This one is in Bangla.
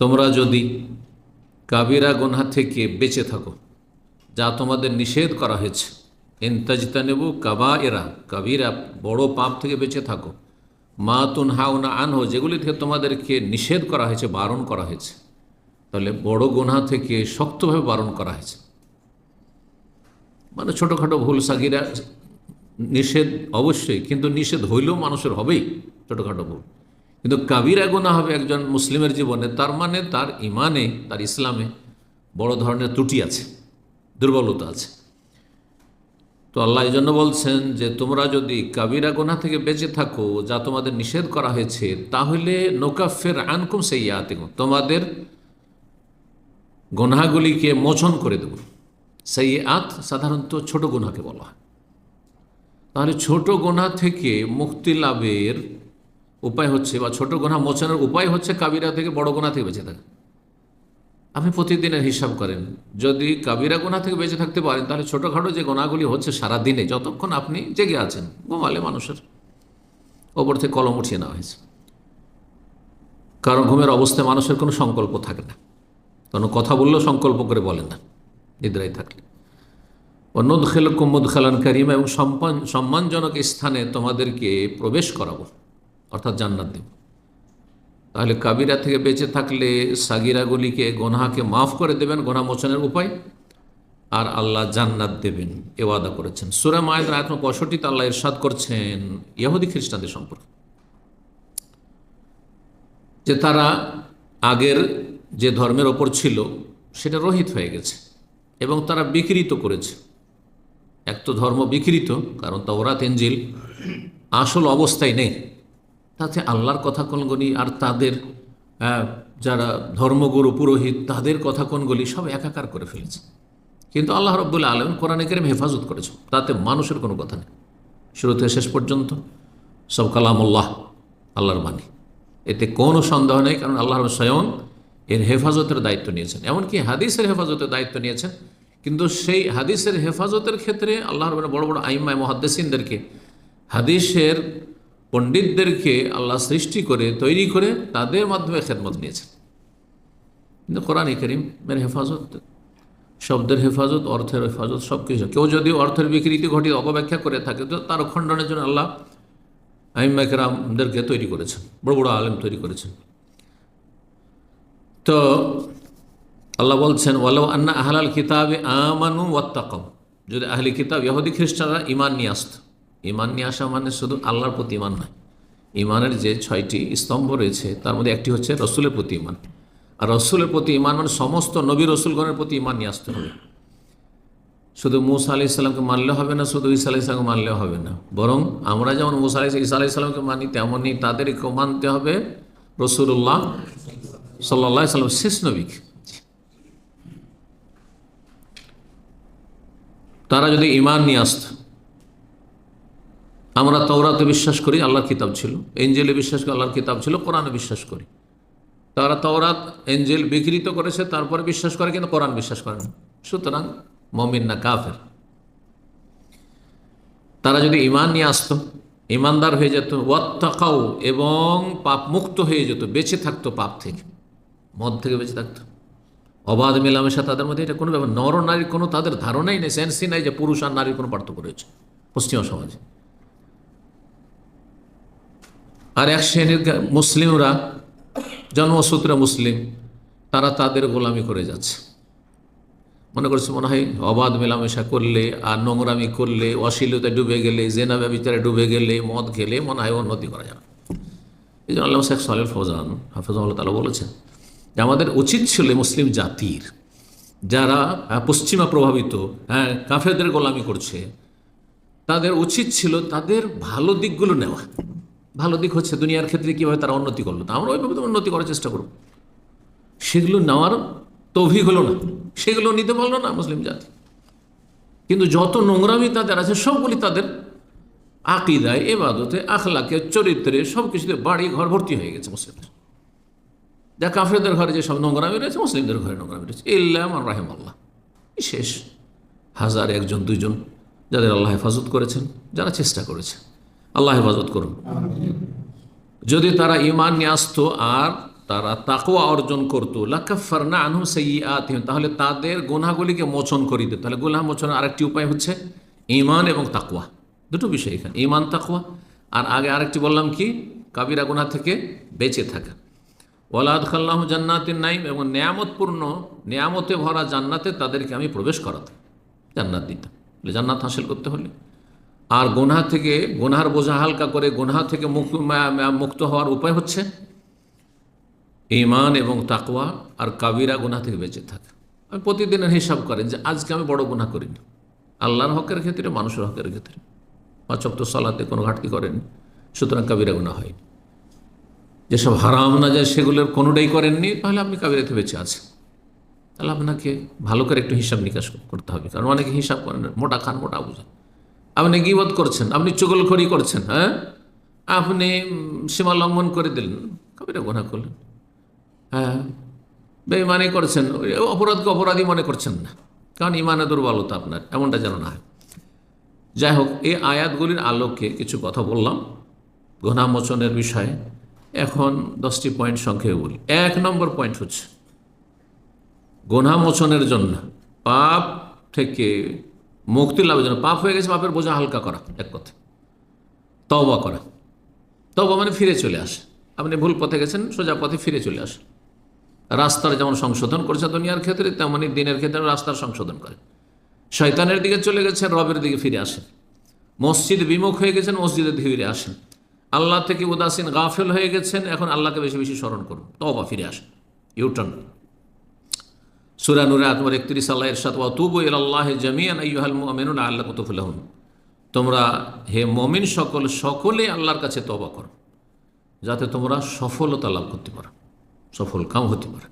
তোমরা যদি কাবিরা গোনা থেকে বেঁচে থাকো, যা তোমাদের নিষেধ করা হয়েছে এন্তাজতা নেব কাবা এরা কাবিরা বড় পাপ থেকে বেঁচে থাকো। মা তুন হাউনা আনহো, যেগুলি থেকে তোমাদেরকে নিষেধ করা হয়েছে, বারণ করা হয়েছে, তাহলে বড় গোনা থেকে শক্তভাবে বারণ করা হয়েছে। মানে ছোটোখাটো ভুল সাগিরা, নিষেধ অবশ্যই, কিন্তু নিষেধ হইলেও মানুষের হবেই, ছোটোখাটো ভুল। কিন্তু কাবিরা গুণা হবে একজন মুসলিমের জীবনে, তার মানে তার ইমানে তার ইসলামে বড় ধরনের ত্রুটি আছে, দুর্বলতা আছে। তো আল্লাহ এই জন্য বলছেন যে, তোমরা যদি কাবিরা গোনা থেকে বেঁচে থাকো, যা তোমাদের নিষেধ করা হয়েছে, তাহলে নৌকাফের আনকুম সেই তোমাদের গোনাগুলিকে মোচন করে দেব। সেই আত সাধারণত ছোট গোনাকে বলা তাহলে ছোট গোনা থেকে মুক্তি লাভের উপায় হচ্ছে, বা ছোট গোনা মোচনের উপায় হচ্ছে কাবিরা থেকে বড় গোনা থেকে বেঁচে থাকা। আপনি প্রতিদিনের হিসাব করেন, যদি কাবিরা গোনা থেকে বেঁচে থাকতে পারেন, তাহলে ছোটোখাটো যে গোনাগুলি হচ্ছে সারা দিনে যতক্ষণ আপনি জেগে আছেন, ঘুমালে মানুষের ওপর থেকে কলম উঠিয়ে নেওয়া হয়েছে। কারণ ঘুমের অবস্থায় মানুষের কোনো সংকল্প থাকে না। কোনো কথা বললেও সংকল্প করে বলেন না, নিদ্রায় থাকলে। অন্যদ খেল কুম্মদ খালান কারিমা এবং সম্মান সম্মানজনক স্থানে তোমাদেরকে প্রবেশ করাবো। অর্থাৎ জান্নাত দেব। তাহলে কাবিরা থেকে বেঁচে থাকলে সাগিরাগুলিকে, গোনাহাকে মাফ করে দেবেন গোনা মোচনের উপায়। আর আল্লাহ জান্নাত দেবেন, এ ওয়াদা করেছেন। সুরা মায়ের আয়ত্ম পঁয়ষট্টিতে আল্লাহ ইরশাদ করছেন, ইহুদি খ্রিস্টানদের সম্পর্কে। যে তারা আগের যে ধর্মের ওপর ছিল, সেটা রহিত হয়ে গেছে এবং তারা বিকৃত করেছে। এক তো ধর্ম বিকৃত, কারণ তা ওরা তেঞ্জিল আসল অবস্থায় নেই। তাতে আল্লাহর কথা কোনগুলি আর তাদের যারা ধর্মগুরু, পুরোহিত, তাদের কথা কোনগুলি সব একাকার করে ফেলেছে। কিন্তু আল্লাহ রব্বুল্লা আলম কোরআনে কেরেম হেফাজত করেছে তাতে মানুষের কোনো কথা নেই। শুরু থেকে শেষ পর্যন্ত, সব কালামুল্লাহ, আল্লাহর বাণী। এতে কোনো সন্দেহ নেই, কারণ আল্লাহ স্বয়ং এর হেফাজতের দায়িত্ব নিয়েছেন। এমনকি হাদিসের হেফাজতের দায়িত্ব নিয়েছেন। কিন্তু সেই হাদিসের হেফাজতের ক্ষেত্রে আল্লাহর বড় বড় আইমায় মহাদ্দেসিনদেরকে হাদিসের পণ্ডিতদেরকে আল্লাহ সৃষ্টি করে, তৈরি করে তাদের মাধ্যমে খেদমত নিয়েছেন। কিন্তু কোরআন করিম মের হেফাজত, শব্দের হেফাজত, অর্থের হেফাজত সব কিছু কেউ যদি অর্থের বিকৃতি ঘটিয়ে অপব্যাখ্যা করে থাকে, তো তার খণ্ডনের জন্য আল্লাহ আইমাকেরামদেরকে তৈরি করেছেন, বড় বড় আলেম তৈরি করেছেন। তো আল্লাহ বলছেন, ওয়ালাউ আন্না আহলাল কিতাবে আমানু ওয়াত্তাকাও যদি আহলি কিতাব, ইহুদি খ্রিস্টানরা ইমান নিয়ে আসত ইমান নিয়ে আসা মানে শুধু আল্লাহর প্রতি ইমান নয়। ইমানের যে ছয়টি স্তম্ভ রয়েছে, তার মধ্যে একটি হচ্ছে রসুলের প্রতি ইমান। আর রসুলের প্রতি ইমান মানে সমস্ত নবী রসুলগণের প্রতি ইমান নিয়ে আসতে হবে। শুধু মুসা আলি ইসলামকে মানলে হবে না, শুধু ঈসা আলি ইসলামকে মানলেও হবে না। বরং আমরা যেমন মুসা আলি ঈসা আলি ইসলামকে মানি তেমনই তাদেরকেও মানতে হবে রসুল্লাহ সাল্লাহ সাল্লাম শেষ নবীকে। তারা যদি ইমান নিয়ে আসত আমরা তওরাতে বিশ্বাস করি আল্লাহর কিতাব ছিল এঞ্জেলে বিশ্বাস করি আল্লাহর কিতাব ছিল, কোরআনে বিশ্বাস করি। তারা তওরাত এঞ্জেল বিকৃত করেছে, তারপরে বিশ্বাস করে, কিন্তু কোরআন বিশ্বাস করে না। সুতরাং মমিন না কাফের। তারা যদি ইমান নিয়ে আসতো ইমানদার হয়ে যেত ওয়াত্তাকাও এবং পাপ মুক্ত হয়ে যেত, বেঁচে থাকতো পাপ থেকে, মদ থেকে বেঁচে থাকতো। অবাধ মেলামেশা তাদের মধ্যে এটা কোনো ব্যাপার, নর নারীর কোনো তাদের ধারণাই নেই, সেন্সই নাই যে পুরুষ আর নারীর কোনো পার্থক্য রয়েছে, পশ্চিমা সমাজে। আর এক শ্রেণির মুসলিমরা, জন্মসূত্রে মুসলিম, তারা তাদের গোলামি করে যাচ্ছে। মনে করছে মনে হয় অবাধ মেলামেশা করলে, আর নোংরামি করলে, অশ্লীলতায় ডুবে গেলে, জেনা ব্যবচারে ডুবে গেলে, মদ খেলে, মনে হয় উন্নতি করা যাবে এই জন্য আল্লাহ শেখ সালের ফৌজান হাফিজুল্লাহ তালা বলেছেন যে আমাদের উচিত ছিল মুসলিম জাতির, যারা পশ্চিমা প্রভাবিত হ্যাঁ কাফেরদের গোলামি করছে, তাদের উচিত ছিল তাদের ভালো দিকগুলো নেওয়া। ভালো দিক হচ্ছে, দুনিয়ার ক্ষেত্রে কীভাবে তারা উন্নতি করল, তা আমরা ওইভাবে উন্নতি করার চেষ্টা করব। সেগুলো নেওয়ার তৌফিক হলো না, সেগুলো নিতে পারল না মুসলিম জাতি। কিন্তু যত নোংরামি তাদের আছে, সবগুলি তাদের আকিদায়, এবাদতে, আখলাকে, চরিত্রে সব কিছুতে বাড়ি ঘর ভর্তি হয়ে গেছে মুসলিমদের। যা কাফেরদের ঘরে যে সব নোংরামি রয়েছে, মুসলিমদের ঘরে নোংরামি রয়েছে। ইল্লাম আর রাহেম আল্লাহ শেষ হাজার একজন, দুইজন যাদের আল্লাহ হেফাজত করেছেন, যারা চেষ্টা করেছে আল্লাহ হেফাজত করুন। যদি তারা ইমান নিয়ে আসতো আর তারা তাকওয়া অর্জন করতো লাকাফার না আনহু সেই তাহলে তাদের গোনাগুলিকে মোচন করে দিত। তাহলে গোনা মোচনের আরেকটি উপায় হচ্ছে ইমান এবং তাকওয়া। দুটো বিষয় এখানে ইমান তাকওয়া। আর আগে আরেকটি বললাম কি? কাবিরা গুনা থেকে বেঁচে থাকা। ওয়ালাদ খাল্লাহ জান্নাতের নাইম এবং নিয়ামতপূর্ণ, নিয়ামতে ভরা জান্নাতে তাদেরকে আমি প্রবেশ করাতাম, জান্নাত দিতাম। জান্নাত হাসিল করতে হলে। আর গোনা থেকে গোনার বোঝা হালকা করে গোনা থেকে মুক্ত হওয়ার উপায় হচ্ছে ইমান এবং তাকওয়া আর কাবিরা গোনা থেকে বেঁচে থাকা। আমি প্রতিদিনের হিসাব করেন যে আজকে আমি বড় গোনা করিনি। আল্লাহর হকের ক্ষেত্রে, মানুষের হকের ক্ষেত্রে। পাঁচক তো সালাতে কোনো ঘাটতি করেনি, সুতরাং কাবিরা গোনা হয়নি। যেসব হারাম না যায় সেগুলোর কোনোটাই করেননি, তাহলে আপনি কাবিরাতে বেঁচে আছেন। তাহলে আপনাকে ভালো করে একটু হিসাব নিকাশ করতে হবে, কারণ অনেকে হিসাব করেন মোটা খান, মোটা বুঝেন আপনি গিবত করছেন, আপনি চুগলখড়ি করছেন হ্যাঁ? আপনি সীমা লঙ্ঘন করে দিলেন, কবিরা গুনাহ করলেন হ্যাঁ? বেইমানি করছেন অপরাধকে অপরাধী মনে করছেন না, কারণ ইমানে দুর্বলতা আপনার, এমনটা যেন না যাই হোক, এই আয়াতগুলির আলোকে কিছু কথা বললাম ঘনামোচনের বিষয়ে। এখন দশটি পয়েন্ট সংক্ষেপে বলি। এক নম্বর পয়েন্ট হচ্ছে, গোনামোচনের জন্য পাপ থেকে মুক্তি লাভের জন্য পাপ হয়ে গেছে, পাপের বোঝা হালকা করা, এক কথা। তওবা করা। তওবা মানে ফিরে চলে আসে। আপনি ভুল পথে গেছেন, সোজা পথে ফিরে চলে আসে। রাস্তার যেমন সংশোধন করেছে দুনিয়ার ক্ষেত্রে তেমনই দিনের ক্ষেত্রে রাস্তার সংশোধন করে। শয়তানের দিকে চলে গেছেন, রবের দিকে ফিরে আসেন। মসজিদ বিমুখ হয়ে গেছেন, মসজিদে ফিরে আসেন। আল্লাহ থেকে উদাসীন, গাফেল হয়ে গেছেন, এখন আল্লাহকে বেশি বেশি স্মরণ করুন। তবা ফিরে আসেন। ইউটার্ন সুরা নুরে একত্রিশ আল্লাহ এরশাদ ওয়াতুবু ইলাল্লাহ জামিয়ান আইয়ুহাল মোমেনুন আল্লাহ কুতুফুল্লাহুন তোমরা হে মমিন সকল, সকলে আল্লাহর কাছে তবা করো, যাতে তোমরা সফলতা লাভ করতে পারো, সফল কাম হতে পারে।